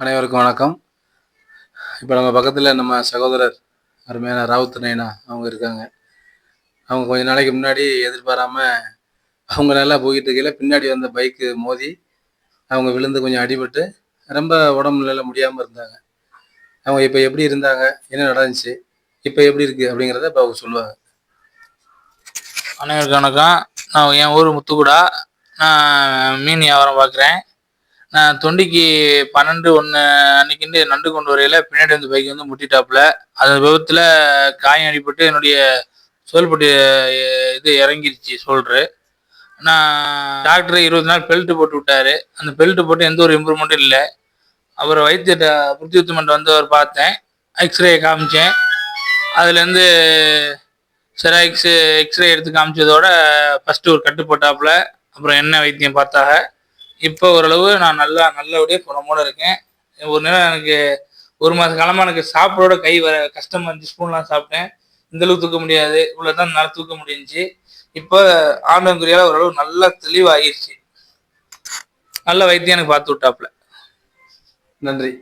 அனைவருக்கும் வணக்கம். இப்போ நம்ம பக்கத்தில் நம்ம சகோதரர் அருமையான ராவுத் நைனா அவங்க இருக்காங்க. அவங்க கொஞ்ச நாளைக்கு முன்னாடி எதிர்பாராமல் அவங்க நல்லா போய்கிட்டு இருக்கையில் பின்னாடி வந்த பைக்கு மோதி அவங்க விழுந்து கொஞ்சம் அடிபட்டு ரொம்ப உடம்பு நல்லா முடியாமல் இருந்தாங்க. அவங்க இப்போ எப்படி இருந்தாங்க? என்ன நடந்துச்சு? இப்போ எப்படி இருக்குது அப்படிங்கிறத இப்போ அவங்க சொல்லுவாங்க. அனைவருக்கும் வணக்கம். நான் என் ஊர் முத்துக்குடா. நான் மீன் வியாபாரம் பார்க்குறேன் நான் தொண்டிக்கு பன்னெண்டு ஒன்று அன்னைக்குண்டு நண்டு கொண்டு வரையில பின்னாடி வந்து பைக் வந்து முட்டிட்டாப்புல. அந்த விபத்தில் காயம் அடிபட்டு என்னுடைய சோல்பட்டு இது இறங்கிருச்சு சோல்ட்ரு. நான் டாக்டர் இருபது நாள் பெல்ட் போட்டு விட்டாரு. அந்த பெல்ட் போட்டு எந்த ஒரு இம்ப்ரூவ்மெண்ட்டும் இல்லை. அப்புறம் வைத்திய புத்தியுத்தமெண்ட் வந்து அவர் பார்த்தேன். எக்ஸ்ரே காமிச்சேன். அதுலேருந்து செராக்ஸு எக்ஸ்ரே எடுத்து காமிச்சதோட ஃபஸ்ட்டு ஒரு கட்டு போட்டாப்புல. அப்புறம் என்ன வைத்தியம் பார்த்தாக? இப்போ ஓரளவு நான் நல்லா நல்லபடியாக குணமோட இருக்கேன். ஒரு நேரம் எனக்கு ஒரு மாத காலமாக எனக்கு சாப்பிடோட கை வர கஷ்டமாக இருந்துச்சு. ஸ்பூன்லாம் சாப்பிட்டேன். இந்த அளவுக்கு தூக்க முடியாது. இவ்வளோ தான் நல்லா தூக்க முடிஞ்சு இப்போ ஆண்டவங்குரியால் ஓரளவு நல்லா தெளிவாகிருச்சு. நல்ல வைத்தியம் எனக்கு பார்த்து விட்டாப்புல. நன்றி.